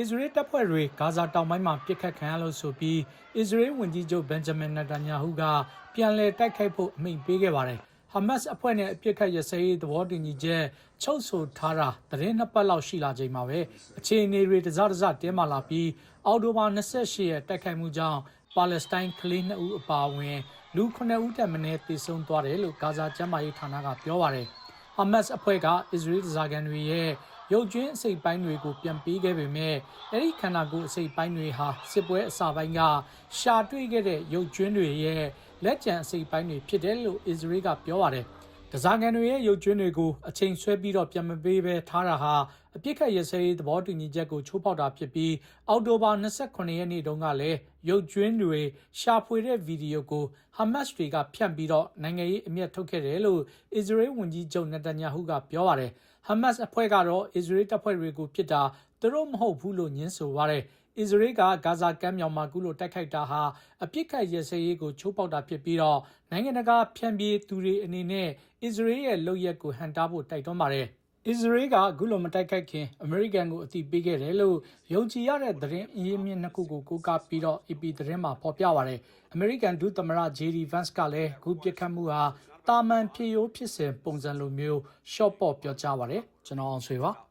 အစ္စရေးတပ်ဖွဲ့တွေဂါဇာတောင်ပိုင်းမှာပစ်ခတ်ခံရလို့ဆိုပြီးအစ္စရေးဝန်ကြီးချုပ်ဘန်ဂျမင်နတန်ယာဟုကပြန်လည်တိုက်ခိုက်ဖို့အမိန့်ပေးခဲ့ပါတယ်။ဟာမတ်စ်အဖွဲ့နဲ့အပြစ်ခတ်ရစရေးသဘောတူညီချက်ချုပ်ဆိုထားတာသတင်းနှစ်ပတ်လောက်ရှိလာချိန်မှာပဲအခြေအနေတွေတစားတစားတင်းမာလာပြီးအော်တိုဘာ28ရက်တိုက်ခိုက်မှုကြောင့်ပါလက်စတိုင်းကလေး2ဦးအပါအဝင်လူ9ဦးတက်မင်းသေဆုံးသွားတယ်လို့ဂါဇာကျမ်းမာရေးဌာနကပြောပါတယ်။ဟာမတ်စ်အဖွဲ့ကအစ္စရေးဇာကန်တွေရဲ့ ရုပ်ကျွင်းအစိပ်ပိုင်းတွေကိုပြန်ပေးခဲ့ပေမဲ့အဲ့ဒီခန္ဓာကိုယ်အစိပ်ပိုင်းတွေဟာစစ်ပွဲအစပိုင်းကရှာတွေ့ခဲ့တဲ့ရုပ်ကျွင်းတွေရဲ့လက်ကျန်အစိပ်ပိုင်းတွေဖြစ်တယ်လို့အစ္စရေးကပြောပါတယ်။ ဒဇာကန်တွေရဲ့ရုပ်ကျွင်းတွေကိုအချိန်ဆွဲပြီးတော့ပြန်မပေးဘဲထားတာဟာအပြစ်ခတ်ရစရေးသဘောတူညီချက်ကိုချိုးဖောက်တာဖြစ်ပြီးအောက်တိုဘာ28ရက်နေ့တုန်းကလည်းရုပ်ကျွင်းတွေရှာဖွေတဲ့ဗီဒီယိုကိုဟာမတ်စ်တွေကဖြန့်ပြီးတော့နိုင်ငံရေးအမျက်ထုတ်ခဲ့တယ်လို့အစ္စရေးဝန်ကြီးချုပ်နတန်ယာဟုကပြောပါတယ်။ဟာမတ်စ်အဖွဲ့ကတော့အစ္စရေးတပ်ဖွဲ့တွေကိုပြစ်တာသူတို့မဟုတ်ဘူးလို့ညင်းဆိုပါတယ်။ အစ္စရေးကဂါဇာကမ်းမြောင်မှာကုလို့တိုက်ခိုက်တာဟာအပြစ်ခတ်ရစရေးကိုချိုးဖောက်တာဖြစ်ပြီးတော့နိုင်ငံတကာဖြန့်ပြေးသူတွေအနေနဲ့အစ္စရေးရဲ့လုပ်ရက်ကိုဟန်တားဖို့တိုက်တွန်းပါတယ်။အစ္စရေးကအခုလိုမတိုက်ခိုက်ခင်အမေရိကန်ကိုအသိပေးခဲ့တယ်လို့ယုံကြည်ရတဲ့သတင်းအရင်းမြစ်နှစ်ခုကိုကိုးကားပြီးတော့ AP သတင်းမှာဖော်ပြပါရတယ်။အမေရိကန်ဒုသမ္မတ JD Vance ကလည်းအခုပြစ်ခတ်မှုဟာတာမန်ဖြစ်ရိုးဖြစ်စဉ်ပုံစံလိုမျိုးရှော့ပေါ့ပြောကြားပါတယ်ကျွန်တော်အောင်ဆွေပါ